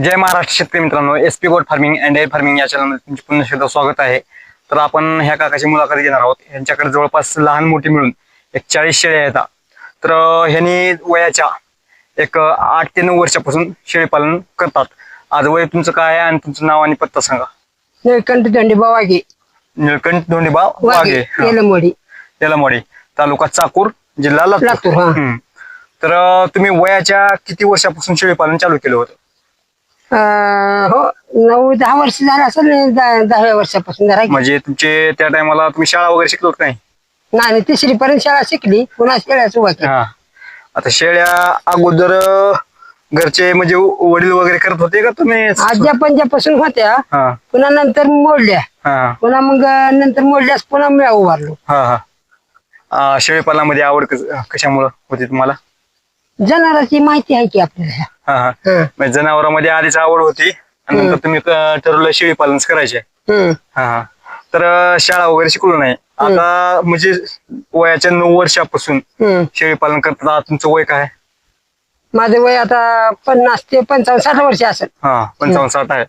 जय महाराष्ट्र शेतकरी मित्रांनो S P goat farming and dairy farming या चॅनलमध्ये तुमचे पुन्हा एकदा स्वागत आहे. तर आपण ह्या काकाची मुलाखत घेणार आहोत. यांच्याकडे जवळपास लहान मोठी मिळून एक चाळीस शेळ्या येतात तर ह्यांनी वयाच्या एक आठ ते नऊ वर्षापासून शेळी पालन करतात. आज वय तुमचं काय आहे आणि तुमचं नाव आणि पत्ता सांगा. निळकंठ दंडीबा वाघे. निळकंठ धोंडीबा वाघे. येलमोडी. तेलामवाडी तालुका चाकूर जिल्हा लातूर. तर तुम्ही वयाच्या किती वर्षापासून शेळी पालन चालू केलं होतं? हो नऊ दहा वर्ष झालं असेल दहा- दहाव्या वर्षापासून जरा. म्हणजे तुमचे त्या टायमाला तुम्ही शाळा वगैरे शिकलो का नाही? नाही तिसरी पर्यंत शाळा शिकली पुन्हा शाळा सुरुवात केली. हा. आता शेळ्या अगोदर अं, घरचे म्हणजे व- वडील वगैरे करत होते का तुम्ही? आज्या पंजापासून होत्या हा. पुन्हा नंतर मोडल्या. हा. पुन्हा मग नंतर मोडल्यास पुन्हा मी उभारलो. हा हा. शेळीपालनामध्ये आवड कस- कशामुळं होती तुम्हाला? जनावरांची माहिती आहे की आपल्याला. हा हा. हं, म्हणजे जनावरांमध्ये आधीच आवड होती आणि नंतर तुम्ही अं, ठरवलं शेळी पालन करायचे. हं. हा हा. तर अं, शाळा वगैरे शिकलो नाही. आता म्हणजे वयाच्या नऊ वर्षापासून हं. शेळी पालन करतात. आता तुमचं वय काय? माझं वय आता पन्नास ते पंचावन्न साठ वर्ष असेल. हा पंचावन्न साठ आहे.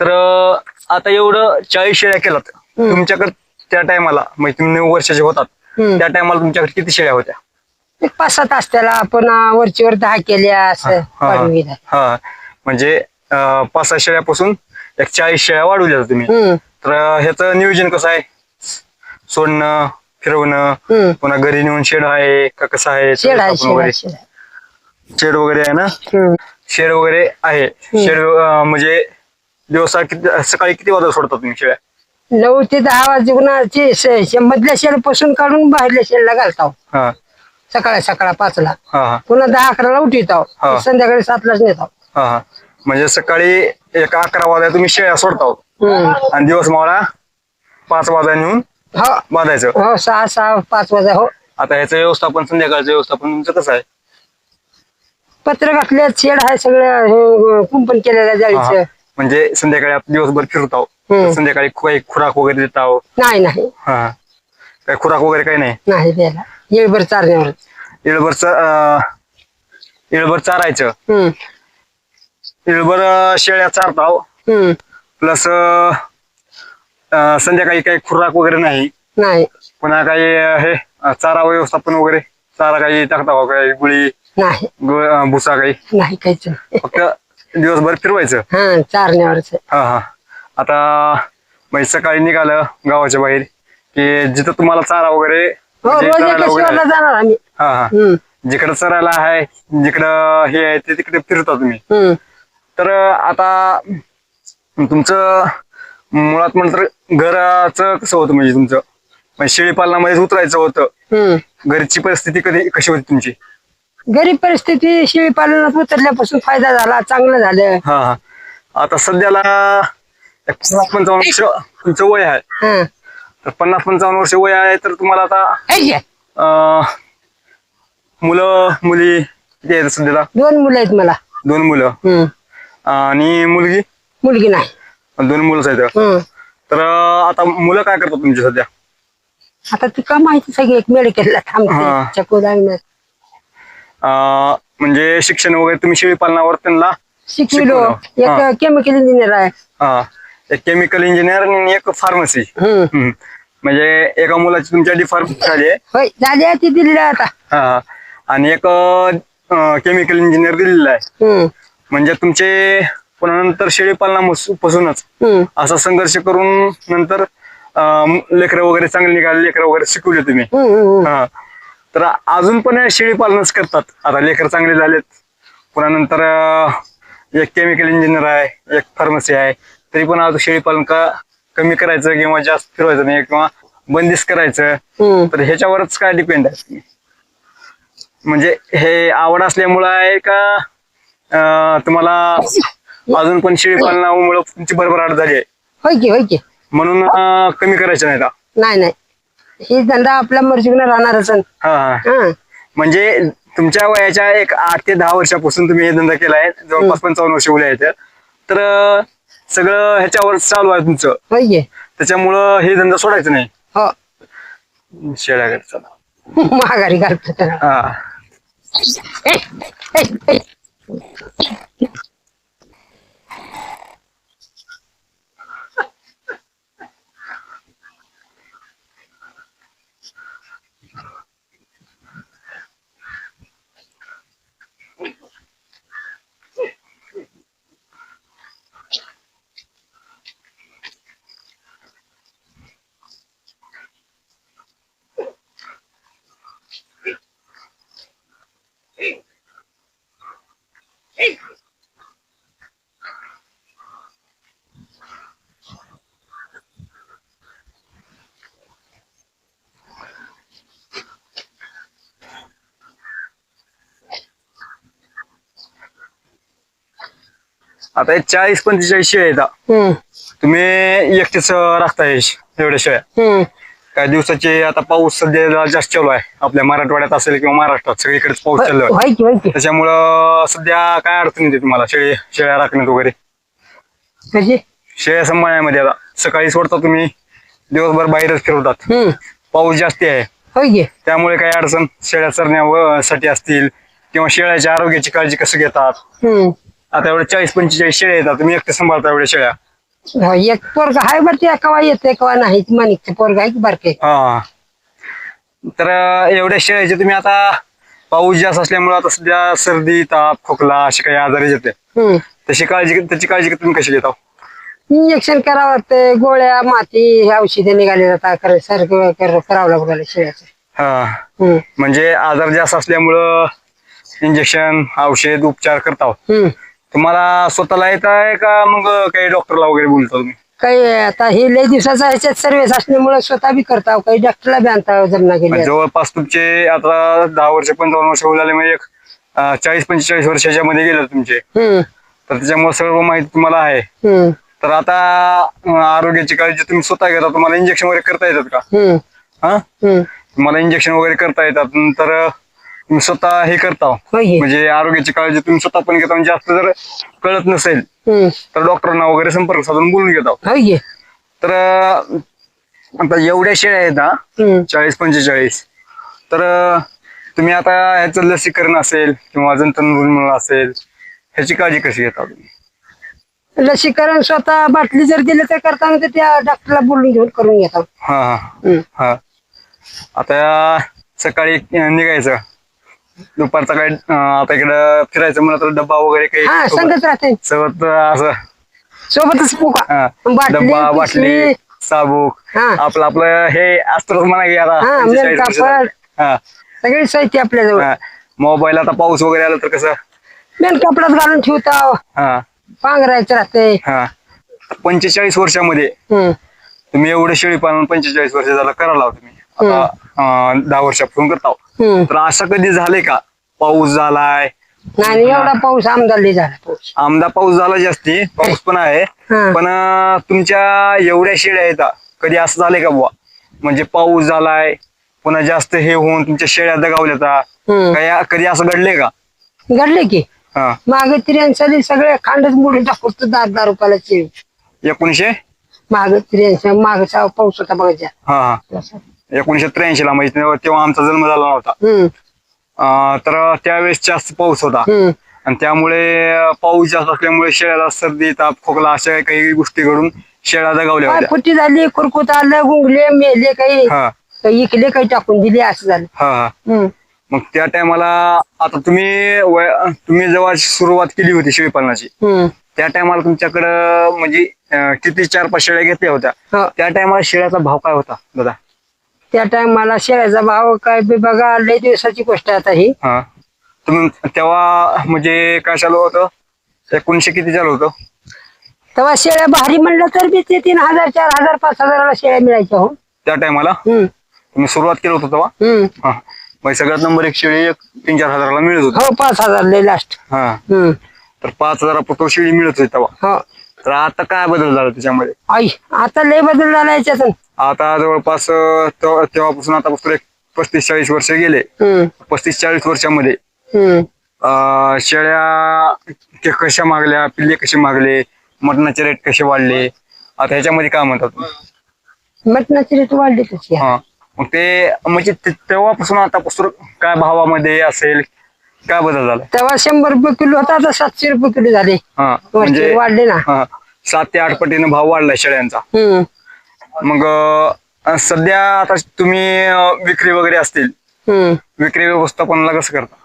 तर अं, आता एवढं चाळीस शेळ्या केलात तुमच्याकडे त्या टायमाला म्हणजे तुम्ही नऊ वर्षाचे होतात. हं. त्या टायमाला तुमच्याकडे किती शेळ्या होत्या? एक पाच सात असत्याला पुन्हा वरचीवर दहा केल्या असं हा. हा म्हणजे अं, पाच सहा शेळ्यापासून एक चाळीस शेळ्या वाढवल्या तुम्ही. हं, तर अं, ह्याचं नियोजन कसं आहे? सोडणं फिरवणं. पुन्हा घरी नेऊन शेड आहे का कसं आहे? शेड आहे आपण शेड वगैरे. आहे, शेड आहे. शेड वगैरे आहे ना. शेड वगैरे आहे. शेड अं, म्हणजे दिवसा किती सकाळी किती वाजता सोडता तुम्ही शेळ्या? नऊ ते दहा वाजूनाची मधल्या शेडपासून काढून बाहेरल्या शेडला घालताव हा. सकाळी सकाळ पाचला. हा हा. पुन्हा दहा अकराला हा. उठविताव संध्याकाळी सातलाच हा हा. म्हणजे सकाळी एक अकरा वाजता तुम्ही शेळ्या सोडता हम्म. आणि दिवस मला पाच वाजता नेऊन हो. बांधायचं. हो सहा सहा पाच वाजा हो. आता ह्याचं व्यवस्थापन संध्याकाळचं व्यवस्थापन तुमचं कसं आहे? पत्र घातले शेड आहे सगळं हे, कुंपण केलेलं हा, हा. जायचं म्हणजे संध्याकाळी आपण दिवसभर हम्म. संध्याकाळी काही खुराक वगैरे देताव नाही नाही. हा हा. काही खुराक वगैरे काही नाही? नाही द्यायला. येळभर चारण्यावर इळभर इळभर चारायचं. हम्म. इळभर अं, शेळ्या चारताव हम्म. प्लस संध्याकाळी काही खुराक वगैरे नाही. नाही. पुन्हा काही अं, हे अं, चारा व्यवस्थापन वगैरे. चारा काही टाकता काही गुळी नाही. गु- अं, भुसा काही? नाही काहीच नाही. फक्त दिवसभर फिरवायचं? हा चारण्यावरच हा हा. आता म्हणजे सकाळी निघालं गावाच्या बाहेर की जिथं तुम्हाला चारा वगैरे हो म्हणजे रोज वगैरे शिवारला आहे. जाणार आम्ही. हा हा. हम्म. जिकडं चरायला आहे जिकडं हे आहे ते तिकडे फिरता तुम्ही. हम्म. तर आता तुमचं मुळात म्हणलं तर घराचं कसं होतं म्हणजे तुमचं? म्हणजे शेळी पालनामध्ये उतरायचं होतं. हम्म. घरची परिस्थिती कधी कशी होती तुमची? गरीब परिस्थिती शेळी पालनात उतरल्यापासून फायदा झाला चांगलं झालं. हा हा. आता सध्याला पंचावन्न तुमचं वय आहे. हा तर पन्नास पंचावन्न वर्ष वय आहे तर तुम्हाला आता. अं, मुलं मुली किती आहेत सध्याला दोन मुलं आहेत मला. दोन मुलं? हम्म. आणि मुलगी? मुलगी नाही. दोन मुलंच आहेत हम्म. तर अं, आता मुलं काय करतात तुमची सध्या? आता ती का माहिती सगळी एक मेडिकलला हा. थांबते अं, म्हणजे शिक्षण वगैरे तुम्ही शेळी पालनावर त्यांना शिकविलो. शिकवलं. हा. एक केमिकल इंजिनियर आहे एक केमिकल इंजिनियर आणि एक फार्मसी हम्म. म्हणजे एका मुलाची तुमच्या डी फार्मसी झाली आहे. होय ती दिलेली आता. हा, हा. आणि एक केमिकल इंजिनियर दिलेला आहे. हम्म. म्हणजे तुमचे पुन्हा नंतर शेळी हम्म. असा संघर्ष करून नंतर लेकरं वगैरे चांगले निघाले लेकरं वगैरे शिकवले तुम्ही. हम्म, हम्म हा. तर अजून पण शेळी पालनच करतात. आता लेकर चांगले झालेत. पुन्हा नंतर अं, एक केमिकल इंजिनियर आहे एक फार्मसी आहे. तरी पण अजून शेळी पालन का कमी करायचं किंवा जास्त फिरवायचं नाही किंवा बंदिस्त करायचं. हम्म. तर ह्याच्यावरच काय डिपेंड आहे? तुम्ही? म्हणजे हे आवड असल्यामुळं आहे का अं, तुम्हाला अजून पण शेळी पालनामुळं तुमची भरभराट झाली आहे? होय की होय की. म्हणून अं, कमी करायचं नाही का? नाही नाही. ही धंदा आपल्या मर्जीनं राहणारच आहे. हा हा. हा. म्हणजे तुमच्या वयाच्या एक आठ ते दहा वर्षापासून तुम्ही हे धंदा केलाय. जवळपास पंचावन्न वर्ष उले आहेत. तर अं, सगळं ह्याच्यावर चालू आहे तुमचं. त्याच्यामुळं हे धंदा सोडायचं नाही. हो. शेळ्या घरचा महागारी घालतो त्याला. हा. आता हे चाळीस पंचेचाळीस शेळ्या येतात हम्म. तुम्ही एकटेच राखताय एवढ्या शेळ्या. हम्म. काही दिवसाचे आता पाऊस सध्या जास्त चालू आहे. आपल्या मराठवाड्यात असेल किंवा महाराष्ट्रात सगळीकडेच पाऊस चालू आहे. व्हाय की व्हाय की. त्याच्यामुळं सध्या काय अडचण येते तुम्हाला? शेळी शेळ्या राखण्यात वगैरे? कशी? शेळ्या सांभाळण्यामध्ये आता. सकाळी सोडता तुम्ही दिवसभर बाहेरच फिरवतात. हम्म. पाऊस जास्ती आहे. होय की. त्यामुळे काही अडचण शेळ्या चरण्यासाठी असतील किंवा शेळ्याच्या आरोग्याची काळजी कसं घेतात? हम्म. आता एवढे चाळीस पंचेचाळीस शेळ्या येतात. तुम्ही एकटे सांभाळता एवढ्या शेळ्या? हो, एक पोरग हाय बरं ते कवा येते कवा नाही माणिकचं पोरग आहे की बारके हा. तर एवढ्या शेळ्याचे तुम्ही आता पाऊस जास्त असल्यामुळे आता सध्या सर्दी ताप खोकला असे काही आजारी येते. हम्म. तशी काळजी त्याची काळजी तुम्ही कशी घेता? इंजेक्शन करावं लागतं गोळ्या माती हे औषधे निघाले जातात कर- सारखं कर- करावं लागू शेळ्याचं. हा. हम्म. म्हणजे आजार जास्त असल्यामुळं इंजेक्शन औषध उपचार करता हम्म. तुम्हाला स्वतःला येत आहे का मग काही डॉक्टरला वगैरे बोलता तुम्ही? काही आता हे लय दिवसाचा ह्याच्यात सर्व्हिस असल्यामुळे स्वतः बी करताव काही डॉक्टरला बी आणता जमना गेले. जवळपास तुमचे आता दहा वर्ष पंचावन्न वर्ष होऊ झाले म्हणजे एक अं, चाळीस पंचेचाळीस वर्षाच्या मध्ये गेले तुमचे. हम्म. तर त्याच्यामुळे सर्व माहिती तुम्हाला आहे. हम्म. तर आता अं, आरोग्याची काळजी तुम्ही स्वतः घेता. तुम्हाला इंजेक्शन वगैरे करता येतात का? हम्म. हा? हम्म. तुम्हाला इंजेक्शन वगैरे करता येतात. नंतर तुम्ही स्वतः हे करता होय की? म्हणजे आरोग्याची काळजी तुम्ही स्वतः पण घेता म्हणजे जास्त जर कळत नसेल हम्म. तर डॉक्टरांना वगैरे संपर्क साधून बोलून घेता होय की? तर अं, आता एवढ्या शेळ्या आहेत ना हम्म. चाळीस पंचेचाळीस. तर अं, तुम्ही आता ह्याचं लसीकरण असेल किंवा जंतुर्मूलन असेल ह्याची काळजी कशी घेता तुम्ही? लसीकरण स्वतः बाटली जर दिलं तर करताना तर त्या डॉक्टरला बोलून घेऊन करून घेतात हा हा. हा. आता सकाळी निघायचं. दुपारचा काय आता इकडं फिरायचं म्हणलं तर डब्बा वगैरे हा काही संगत राहते. सोबत असं. सोबतच पोका बाटली, डब्बा बाटली पिशवी. साबूक. हा. आपलं आपलं हे असतंच म्हणा की आता. हा, 45 मेन वर्ष कापड. झाली. हा, सगळी साहित्य आपल्याजवळ. हा. मोबाईल आता पाऊस वगैरे आला तर कसं? मेन कपड्यात घालून ठेवता. हा. पांघरायचं राहते. हा. पंचेचाळीस वर्षामध्ये. हम्म. तुम्ही एवढं शेळी पालन पंचेचाळीस वर्ष झालं करायला तुम्ही. आता दहा वर्षापासून करता हम्म. तर असं कधी झालंय का? पाऊस झालाय. नाही एवढा पाऊस आमदार झाला पाऊस. आमदा पाऊस झाला जास्ती पाऊस पण आहे. पण तुमच्या एवढ्या शेळ्या आहेत कधी असं झालंय का बुवा? म्हणजे पाऊस झालाय पुन्हा जास्त हे होऊन तुमच्या शेळ्या दगावल्या काही कधी असं घडलंय का? घडले की. मागे त्र्याऐंशी सगळे खांडच मोडून टाकतो दहा दहा रुपयाला एकोणीशे माग त्र्याऐंशी मागचा पाऊस होता बघायचा एकोणीशे त्र्याऐंशी ला म्हणजे तेव्हा आमचा जन्म झाला हम्म. अं, तर त्यावेळेस जास्त पाऊस होता. हम्म. आणि त्यामुळे अं, पाऊस जास्त असल्यामुळे शेळ्याला सर्दी ताप खोकला अशा काही गोष्टी घडून शेळ्या दगावल्या काय होत्या. फुटी झाली कुरकुत आलं गुंगले मेले काही. हा. काही इकले काही टाकून दिले असं झालं. हा हा. हम्म. मग त्या टायमाला आता तुम्ही वय- तुम्ही जेव्हा सुरुवात केली होती शेळीपालनाची हम्म. त्या टायमाला तुमच्याकडं म्हणजे अं, किती चार पाच शेळ्या घेतल्या होत्या. हो. त्या टायमाला शेळ्याचा भाव काय होता दादा? त्या टायमाला शेळ्याचा भाव काय बी बघा लय दिवसाची गोष्ट आता ही. हा. तुम्ही तेव्हा म्हणजे काय चालू होतं? एकोणीशे किती चालू होतं? तेव्हा शेळ्या भारी म्हणलं तर बी ते तीन हजार चार हजार पाच हजाराला शेळ्या मिळायच्या हो. त्या टायमाला हम्म. तुम्ही सुरुवात केलं होतं तेव्हा? हम्म. हा. मग सगळ्यात नंबर एक शेळी एक तीन चार हजाराला मिळत होती. हो पाच हजार लय लास्ट हा. हम्म. तर पाच हजारापर्यंत शेळी मिळत होती तेव्हा. हो. तर आता काय बदल झाला त्याच्यामध्ये? आई आता लय बदल झाला याच्यातून. आता जवळपास अं, तेव्हा- तेव्हापासून आतापासून एक पस्तीस चाळीस वर्ष गेले. हम्म. पस्तीस चाळीस वर्षामध्ये. हम्म. अं, शेळ्या के- कशा मागल्या पिल्ले कसे मागले मटणाचे रेट कसे वाढले आता ह्याच्यामध्ये काय म्हणतात तुम्ही? मटणाची रेट वाढली तशी. हा. मग ते म्हणजे ते- तेव्हापासून आतापासून काय भावामध्ये असेल काय बदल झाला? तेव्हा शंभर रुपये किलो होता आता सातशे रुपये किलो झाले. हा वरचे म्हणजे वाढले ना. हा सात ते आठ पटीने भाव वाढलाय शेळ्यांचा. हम्म. मग अं, सध्या आता तुम्ही अं, विक्री वगैरे असतील. हम्म. विक्री व्यवस्थापनाला कसं करता?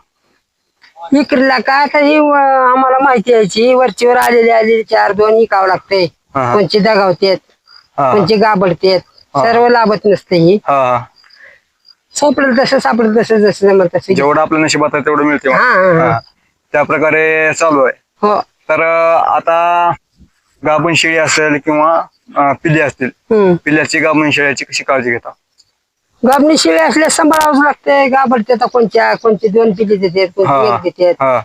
विक्रीला काय आता ही व- आम्हाला माहिती यायची. वरचीवर आलेली आलेली चार दोन विकावं लागते हा. कोणची दगावतेत हा कोणची गाबडतेत. सर्व लाभत नसते ही हा. सापडलं तसं सापडलं तसं जसं जमल तसं. जेवढं आपल्या नशिबात आहे तेवढं मिळते हा, हा, हा. हा. त्या प्रकारे चालू आहे. हो. तर अं, आता गाभण शेळी असेल किंवा अं, पिल्ले असतील हम्म. पिल्ल्याची गाभण शेळ्याची कशी काळजी घेता? गाबणी शिळे असल्या सांभाळावंच लागते गाबडते आता कोणच्या कोणची दोन पिली देतात कोणती एक देतात. हा.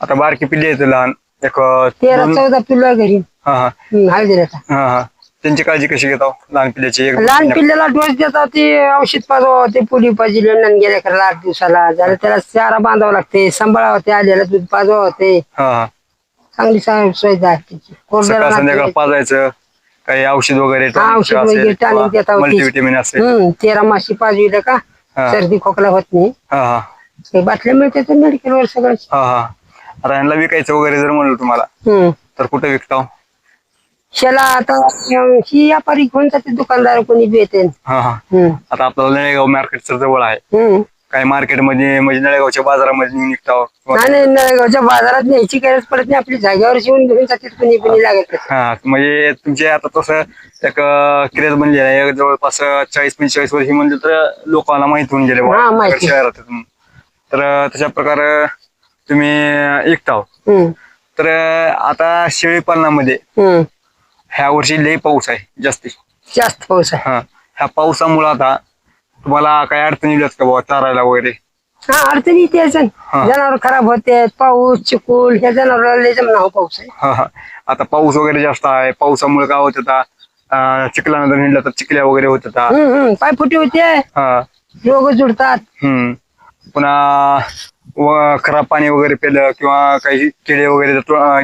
आता बारकी पिल्ली येते लहान. एक अं, तेरा दोन- चौदा पिल्लं घरी. हा हा. हम्म, हळदीला आता. हा हा. त्यांची काळजी कशी घेता लहान पिल्याची एक लहान पिल्ल्याला डोस देतात ते औषध पाजवा ते पुली पाहिजे नन गेल्या खरं आठ दिवसाला. जरा त्याला चारा बांधावं लागते सांभाळावं ते आलेला दूध पाजवावं ते. हा हा. चांगली सा- सकाळ संध्याकाळ. पाजायचं काही औषध वगैरे हा, औषध वगैरे टॉनिक देता होती. मल्टीविटॅमिन असेल. हम्म तेरा माशी पाजविलं का हा. सर्दी खोकला होत नाही. हा हा. ते बाटल्या मिळते तर मेडिकल वर सगळं. हा हा. आता यांना विकायचं वगैरे जर म्हणलं तुम्हाला हम्म. तर कुठे विकता शेला आता अं, ही व्यापारी घेऊन जाते दुकानदार कोणी हा हा. हम्म. आता आपल्याला नळेगाव मार्केट जवळ आहे. हम्म. काही मार्केटमध्ये म्हणजे नळेगावच्या बाजारामध्ये नेऊन विकता नाही नाही नळेगावच्या बाजारात न्यायची गरज पडत नाही आपली जागेवर येऊन घेऊन जाते कोणी कोणी लागत नाही. हा म्हणजे तुमचे आता तसं एक क्रेज बनले आहे. जवळपास चाळीस पंचेचाळीस वर्ष म्हणजे तर लोकांना माहीत होऊन गेले बुवा, हा, माहिती. शहरात. तर तशा प्रकारे तुम्ही विकता हम्म. तर आता शेळी पालनामध्ये हम्म. ह्या वर्षी लई पाऊस आहे जास्ती. जास्त पाऊस आहे. हा ह्या पावसामुळे आता तुम्हाला काय अडचणी येतात का बाबा चारायला वगैरे? हा अडचणी येते हा. जनावर खराब होते पाऊस चिकूल ह्या जनावराला लय जमना पाऊस आहे. हा हा. आता पाऊस वगैरे जास्त आहे पावसामुळे काय होत होता अं, चिखलानंतर हिंडला तर चिखल्या वगैरे होत होता. हम्म हम्म पाय फुटी होते. हा. रोग जुडतात हम्म. पुन्हा खराब पाणी वगैरे पेलं किंवा काही किडे वगैरे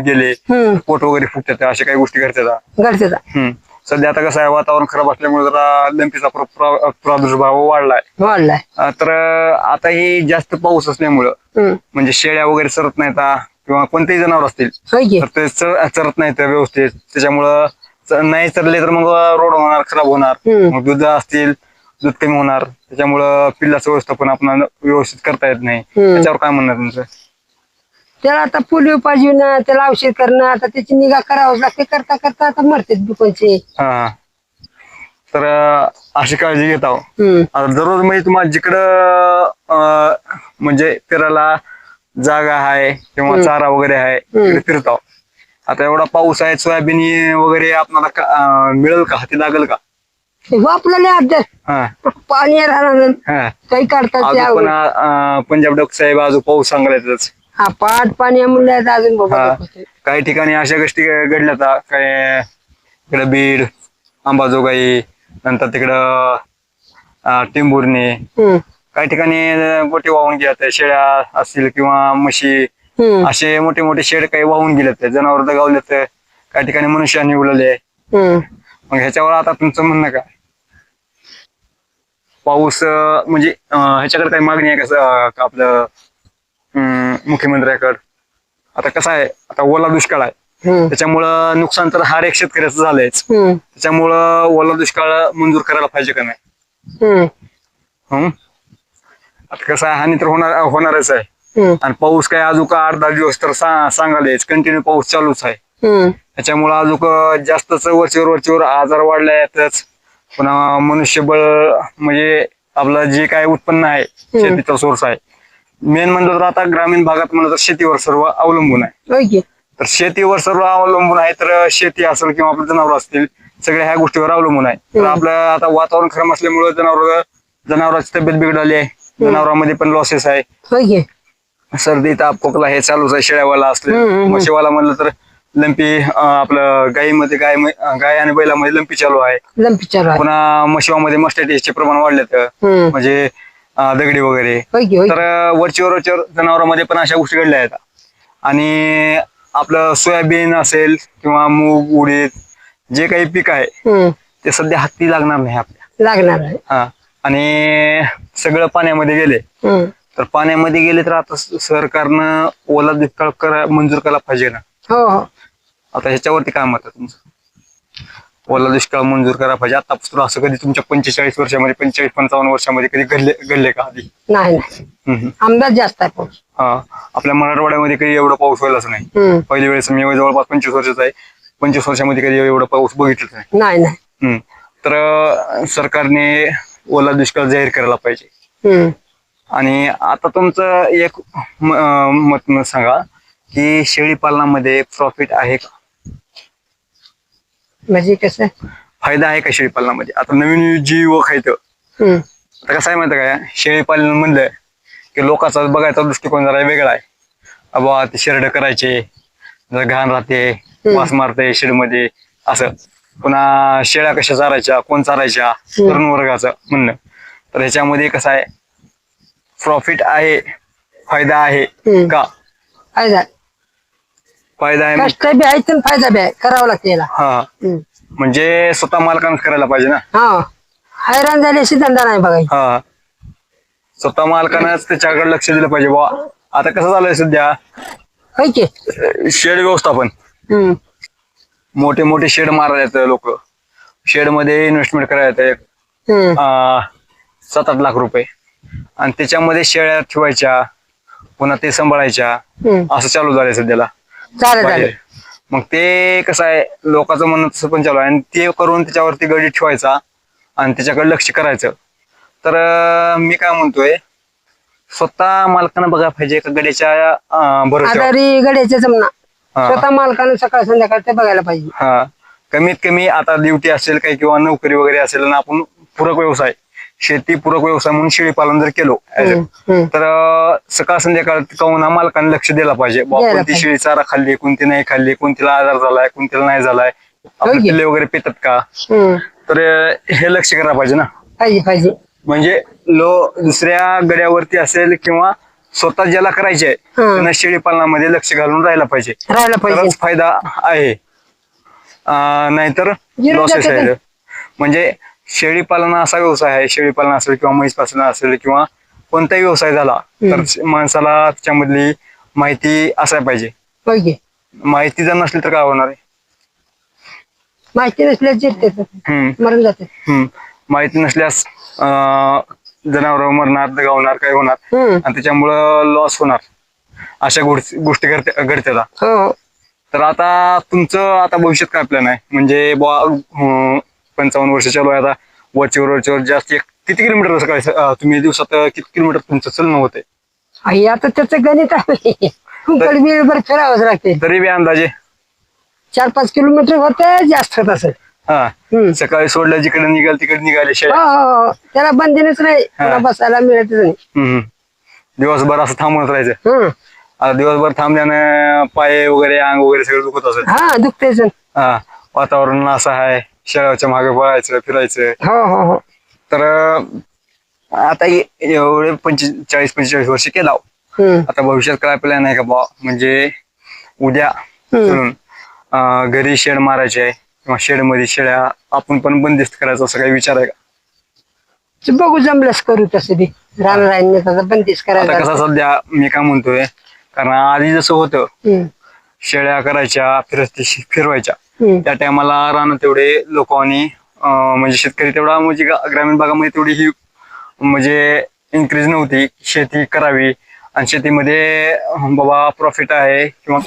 गेले हम्म. पोट वगैरे फुटतात अशा काही गोष्टी घडतात. घडते हम्म. सध्या आता कसं आहे वातावरण खराब असल्यामुळे जरा लंपीचा प्र- प्र- प्रादुर्भाव वाढलाय. वाढलाय. अं, तर आता ही जास्त पाऊस असल्यामुळं हम्म. म्हणजे शेळ्या वगैरे चरत नाहीत आ, किंवा कोणतेही जनावर असतील होय की. तर ते चर- चरत नाहीत व्यवस्थित. त्याच्यामुळं च- नाही चरले तर मग रोड होणार खराब होणार. हम्म. मग दूध असतील दूध कमी होणार. त्याच्यामुळं पिल्लाचं व्यवस्थापन आपण व्यवस्थित करता येत नाही. त्याच्यावर काय म्हणणार तुमचं? त्याला आता पोलिओ पाजविणं त्याला औषध करणं आता त्याची निगा करावं लागते. करता करता आता मरते दुकानचे हा. तर अं, अशी काळजी घेत आहो. हम्म. आता दररोज म्हणजे तुम्हाला जिकडं अं, म्हणजे फिरायला जागा आहे किंवा चारा वगैरे आहे तिकडे फिरत आहो. आता एवढा पाऊस आहे सोयाबीन वगैरे का- अं, मिळेल का? हाती लागेल का? आपल्याला अभ्यास हा. पाणी राहणार हा. काही काढतात ते अजून अवघड. पण अं, पंजाब डॉक्टर साहेब अजून पाऊस सांगायच हा पाट पाणी म्हणलं अजून बाबा. काही ठिकाणी अशा गोष्टी घडल्या आता. काय इकडे बीड अंबाजोगाई नंतर तिकडं अं, टिंबुर्णी. हम्म. काही ठिकाणी गोटे वाहून गेल्यात. शेळ्या असतील किंवा म्हशी हम्म. असे मोठे मोठे शेड काही वाहून गेलेत. जनावर दगावलेत काही ठिकाणी मनुष्याने हम्म. मग ह्याच्यावर आता तुमचं म्हणणं काय? पाऊस म्हणजे ह्याच्याकडे काही मागणी आहे कसं का आपलं मुख्यमंत्र्याकडे? आता कसं आहे आता ओला दुष्काळ आहे. त्याच्यामुळं नुकसान तर हर एक शेतकऱ्याचं झालंयच. त्याच्यामुळं ओला दुष्काळ मंजूर करायला पाहिजे का नाही? आता कसं आहे हानी तर होणार होणारच आहे. आणि पाऊस काय अजून आठ दहा दिवस तर सांगायलाच कंटिन्यू पाऊस चालूच आहे. त्याच्यामुळं अजून जास्तच वरचीवर वरचीवर आजार वाढले आहेतच पुन्हा मनुष्यबळ म्हणजे आपलं जे काय उत्पन्न आहे शेतीचा सोर्स आहे. मेन म्हणलं तर आता ग्रामीण भागात म्हणलं तर शेतीवर सर्व अवलंबून आहे. तर शेतीवर सर्व अवलंबून आहे तर शेती असेल किंवा आपले जनावर असतील सगळ्या ह्या गोष्टीवर अवलंबून आहे. तर आपलं आता वातावरण खराब असल्यामुळे जनावर जनावरांची तब्येत बिघडली आहे. जनावरांमध्ये पण लॉसेस आहे. सर्दी ताप खोकला हे चालूच आहे शेळ्यावाला असले. म्हशीवाला म्हणलं तर लंपी आपलं गाईमध्ये गाय गाय आणि बैलामध्ये लंपी चालू आहे. लंपी चालू आहे. पुन्हा म्हशीवामध्ये मस्टॅटिसचे प्रमाण वाढलेत. हम्म. म्हणजे अं, दगडी वगैरे. होय की होय तर वरचीवर वरचीवर जनावरांमध्ये पण अशा गोष्टी घडल्या आहेत. आणि आपलं सोयाबीन असेल किंवा मूग उडीद जे काही पीक आहे हम्म. ते सध्या हाती लागणार नाही आपल्या. लागणार आहे. हा. आणि सगळं पाण्यामध्ये गेले. हम्म. तर पाण्यामध्ये गेले तर आता स- सरकारनं ओला दुष्काळ करा मंजूर करायला पाहिजे ना. हो हो. आता ह्याच्यावरती काय मत आहे तुमचं. ओला दुष्काळ मंजूर करायला पाहिजे. आतापासून असं कधी तुमच्या पंचेचाळीस वर्षामध्ये पंचेचाळीस पंचावन्न वर्षामध्ये कधी घडले घडले का आधी? नाही नाही. हम्म, हम्म. आमदार जास्त आहे पाऊस. हा. आपल्या मराठवाड्यामध्ये कधी एवढा पाऊस व्हायलाच नाही. हम्म. पहिल्या वेळेस मी जवळपास पंचवीस वर्षाचा आहे. पंचवीस वर्षामध्ये कधी एवढा पाऊस बघितलाच नाही. नाही नाही. हम्म. तर अं, सरकारने ओला दुष्काळ जाहीर करायला पाहिजे. हम्म. आणि आता तुमचं एक म- अं, मत सांगा. की शेळी पालनामध्ये प्रॉफिट आहे का? म्हणजे कसं? फायदा आहे का शेळी पालनामध्ये? आता नवीन जी युवक आहेत हम्म. आता कसं आहे माहिती आहे काय शेळी पालन म्हणलं की लोकांचा बघायचा दृष्टिकोन जरा वेगळा आहे. बाबा ते शेरड करायचे जर घाण राहते वास मारते शेडमध्ये असं. पुन्हा शेळ्या कशा चारायच्या कोण चारायच्या तरुण वर्गाचं म्हणणं. तर ह्याच्यामध्ये कसं आहे? प्रॉफिट आहे फायदा आहे हम्म. का? फायदा फायदा आहे मग कष्ट बी आहेत आणि फायदा बी आहे. करावं लागतं याला. हा. हम्म. म्हणजे स्वतः मालकानं करायला पाहिजे ना? हा. हैराण झाली अशी धंदा नाही बघायची हा. स्वतः मालकानंच त्याच्याकडे लक्ष दिलं पाहिजे बा आता कसं झालंय सध्या? होय की? शेड व्यवस्थापन. हम्म. मोठे मोठे शेड मारायला येतं लोक. शेडमध्ये इन्व्हेस्टमेंट करायला येतं हम्म. अं, सात आठ लाख रुपये. आणि त्याच्यामध्ये शेळ्या ठेवायच्या पुन्हा ते सांभाळायच्या. हम्म. असं चालू झालंय सध्याला. झालं बाहेर. मग ते कसं आहे लोकांचं म्हणणं तसं पण चालू आहे. आणि ते करून त्याच्यावरती गडी ठेवायचा आणि त्याच्याकडे लक्ष करायचं. तर अं, मी काय म्हणतोय स्वतः मालकानं बघा पाहिजे का गड्याच्या गड्याचे जमना हा. स्वतः मालकानं सकाळ संध्याकाळ ते बघायला पाहिजे. हा. कमीत कमी आता ड्युटी असेल काही किंवा नोकरी वगैरे असेल ना आपण पूरक व्यवसाय शेती पूरक व्यवसाय म्हणून शेळी पालन जर केलो. तर सकाळ संध्याकाळ काहून मालकाने लक्ष दिलं पाहिजे बुवा कोणती. शेळी चारा खाल्ली कोणती नाही खाल्ली कोणतीला आजार झालाय कोणतीला नाही झालाय आपले की? पिल्ले वगैरे पितात का. तर हे लक्ष करायला पाहिजे ना पाहिजे पाहिजे म्हणजे लो दुसऱ्या गड्यावरती असेल किंवा स्वतः ज्याला करायचे आहे. त्यांना शेळी पालनामध्ये लक्ष घालून राहायला पाहिजे राहायला पाहिजे फायदा आहे नाहीतर लॉसेस आहे म्हणजे शेळी पालन असा व्यवसाय आहे. शेळी पालन असेल किंवा म्हैस पालन असेल किंवा कोणताही व्यवसाय झाला तर माणसाला त्याच्यामधली माहिती असायला पाहिजे. माहिती जर नसली तर काय होणार आहे? माहिती नसल्यास जिरते हम्म, मरून जाते. हम्म. माहिती नसल्यास जनावर मरणार दगावणार काय होणार? हम्म. आणि त्याच्यामुळं लॉस होणार. अशा गोष्टी गोष्टी घडते हो. तर आता तुमचं आता भविष्यात काय प्लॅन आहे? म्हणजे बुवा अं, पंचावन्न वर्ष चालू आहे आता. वरचीवर वरचीवर जास्त एक किती किलोमीटर सकाळी तुम्ही दिवसात किती किलोमीटर तुमचं चलणं होते आई आता त्याचं गणित आहे. फिरावंच लागते तरी बी अंदाजे? चार पाच किलोमीटर होते जास्त होत असेल. हा. सकाळी सोडलं जिकडे निघाल तिकडे निघाले हो शेळ्या हो हो. त्याला बंधनच नाही. त्याला बसायला मिळतच नाही. दिवसभर असं थांबवत राहायचं. दिवसभर थांबल्यानं पाय वगैरे अंग वगैरे सगळं दुखत असेल. हा दुखतेच हा. वातावरण असं आहे शेळ्याच्या मागे पळायचं फिरायचं. हो हो हो. तर अं, आता ए- एवढे पंचेचाळीस पंचेचाळीस वर्ष केला हम्म. आता भविष्यात काय प्लॅन आहे का बा म्हणजे उद्या चलून अं, घरी शेड मारायचे आहे किंवा शेडमध्ये शेळ्या आपण पण बंदिस्त करायचा असं काही विचार आहे का? ते बघू जमलंच करू तसं बी. रान राहिलं त्याचा बंदिश आता करायला कसं सध्या मी काय म्हणतोय कारण आधी जसं होतं हम्म. शेळ्या करायच्या फिरस्ती फिरवायच्या. त्या टायमाला रानं तेवढे लोकांनी म्हणजे शेतकरी तेवढा म्हणजे ग्रामीण भागामध्ये तेवढी ही म्हणजे इन्क्रीज नव्हती. शेती करावी आणि शेतीमध्ये बाबा प्रॉफिट आहे किंवा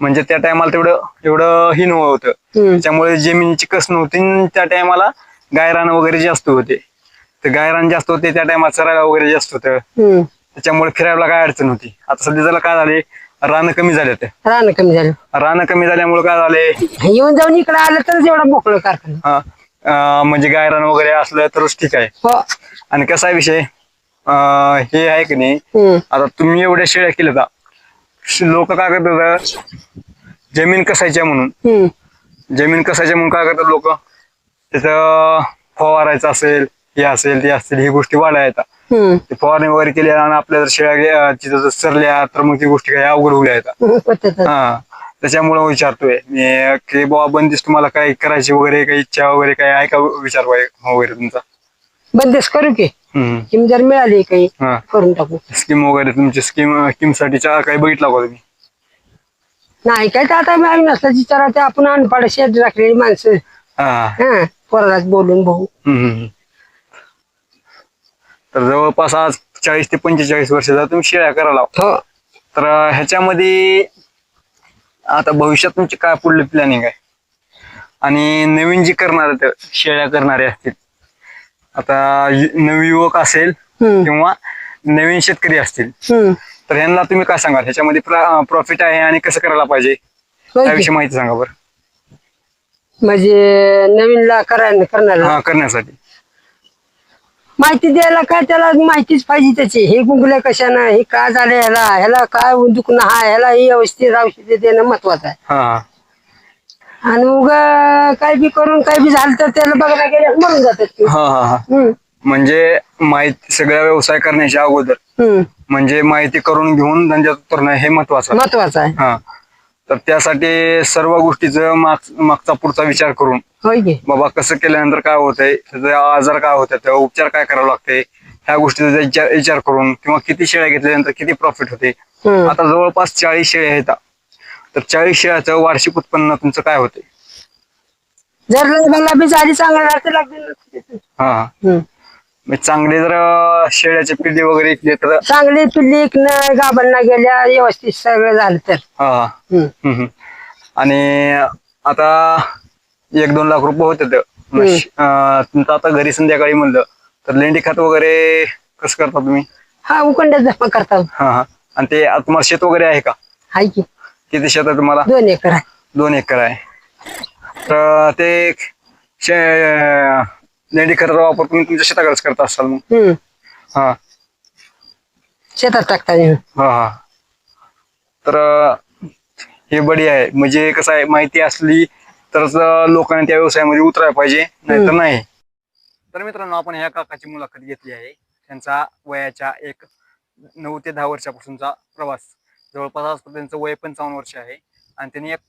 म्हणजे त्या टायमाला तेवढं एवढं ही नव्हतं. त्याच्यामुळे जमिनीची कस नव्हती त्या टायमाला गायरान वगैरे जास्त होते. तर गायरान जास्त होते त्या टायमाला चरायला वगैरे जास्त होतं. त्याच्यामुळे फिरायला काय अडचण होती. आता सध्या त्याला काय झाले रानं कमी झाले ते रान कमी झालं. रानं कमी झाल्यामुळे काय झाले? येऊन जाऊन इकडे आलं तरच एवढा मोकळं कारखाना. हा, अं, म्हणजे गायरान वगैरे असलं तरच ठीक आहे. हो. आणि कसा आहे विषय? अं, हे आहे की नाही हम्म. आता तुम्ही एवढ्या शेळ्या केल्या लोक काय करतात जमीन कसायच्या म्हणून. हम्म. जमीन कसायच्या म्हणून काय करतात लोक? त्याचं फवारायचं असेल हे असेल ते असेल ही गोष्टी वाढायला येतात. ते फवारणी वगैरे केल्या आणि आपल्या जर शेळ्या जर सरल्या तर मग ती गोष्टी काही अवघड होऊ येतात होतं तर. हा. त्याच्यामुळे विचारतोय. मी की बाबा बंदिस्त तुम्हाला काय करायची वगैरे काही इच्छा वगैरे काय आहे का विचार वगैरे तुमचा? बंदिश करू की. हम्म. किम जर मिळाली काही करून टाकू. स्कीम वगैरे तुमची स्कीम स्कीम साठीच्या काही बघितला का तुम्ही? नाही काय तर आता मी नसलं विचारा ते आपण अनपाड शेत राखलेली माणसं. पोरालाच बोलून भाऊ. तर जवळपास आज चाळीस ते पंचेचाळीस वर्षाचा तुम्ही शेळ्या करायला हो. तर ह्याच्यामध्ये आता भविष्यात तुमची काय पुढली प्लॅनिंग आहे? आणि नवीन जी करणारे शेळ्या करणारे असतील आता नवयुवक असेल. किंवा नवीन शेतकरी असतील. तर ह्यांना तुम्ही काय सांगाल? ह्याच्यामध्ये प्रॉफिट आहे आणि कसं करायला पाहिजे? त्याविषयी माहिती सांगा बरं. म्हणजे हा करण्यासाठी. माहिती द्यायला काय त्याला माहितीच पाहिजे त्याची. हे गुंगले कशानं हे का झालं ह्याला ह्याला काय दुखणं हा ह्याला ही व्यवस्थित औषध देणं महत्वाचं आहे. हा. आणि उग काय बी करून काय बी झालं तर त्याला बघायला गेल्यास मरून जातात ते. हा हा हा. हम्म, म्हणजे माहिती सगळ्या व्यवसाय करण्याच्या अगोदर. हम्म. म्हणजे माहिती करून घेऊन धंद्यात उतरणं हे महत्वाचं आहे. महत्वाचं आहे. हा. तर त्यासाठी सर्व गोष्टीचं माग मागचा पुढचा विचार करून होय की? बाबा कसं केल्यानंतर काय होतंय त्याचा आजार काय होतात त्यावर उपचार काय करावं लागते ह्या गोष्टीचा विचार विचार करून किंवा किती शेळ्या घेतल्यानंतर किती प्रॉफिट होते हम्म. आता जवळपास चाळीस शेळ्या आहेत. तर चाळीस शेळ्याचं वार्षिक उत्पन्न तुमचं काय होते जर मला बी झाली चांगलं राहते लागते हा हा. हम्म. चांगले जर शेळ्याचे पिल्ले वगैरे इकले तर? चांगली पिल्ली इकणं गाभांना गेल्या व्यवस्थित सगळं झालं तर. हा हम्म. हम्म, हम्म. आणि आता एक दोन लाख रुपये होते तर. मग श- अं, तुमचं आता घरी संध्याकाळी म्हणलं तर लेंडी खत वगैरे कसं करता तुम्ही? हा उकंड जमा करता. हा हा. आणि ते आता तुम्हाला शेत वगैरे आहे का? हाय की. किती शेत आहे तुम्हाला? दोन एकर आहे. दोन एकर आहे. तर ते शे लेंडी खताचा वापर तुम्ही तुमच्या शेताकडेच करत असाल मग? हम्म. हा. शेतात टाकता येईल. हा हा. तर अं, हे बडी आहे. म्हणजे कसं आहे माहिती असली तरच अं, लोकांनी त्या व्यवसायामध्ये उतरायला पाहिजे नाहीतर नाही. तर मित्रांनो आपण ह्या काकाची मुलाखत घेतली आहे. त्यांचा वयाच्या एक नऊ ते दहा वर्षापासूनचा प्रवास. जवळपास आज त्यांचं वय पंचावन्न वर्ष आहे. आणि त्यांनी एक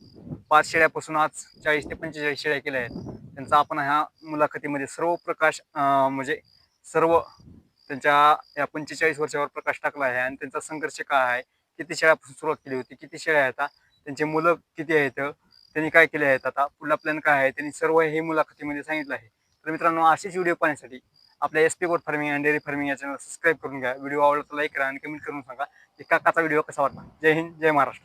पाच शेळ्यापासून आज चाळीस ते पंचेचाळीस शेळ्या केल्या आहेत. त्यांचा आपण ह्या मुलाखतीमध्ये सर्व प्रकाश म्हणजे सर्व त्यांच्या या पंचेचाळीस वर्षावर प्रकाश टाकला आहे आणि त्यांचा संघर्ष काय आहे किती शेळ्यापासून सुरुवात केली होती किती शेळ्या आहेत आता, त्यांचे मुलं किती आहेत त्यांनी काय केले आहेत आता पुढला प्लॅन काय आहे त्यांनी सर्व हे मुलाखतीमध्ये सांगितलं आहे. तर मित्रांनो असेच व्हिडिओ पाहण्यासाठी आपल्या S P goat farming and dairy farming या चॅनल सबस्क्राईब करून घ्या. व्हिडिओ आवडला तर लाईक करा आणि कमेंट करून सांगा की काकाचा व्हिडिओ कसा वाटला. जय हिंद जय महाराष्ट्र.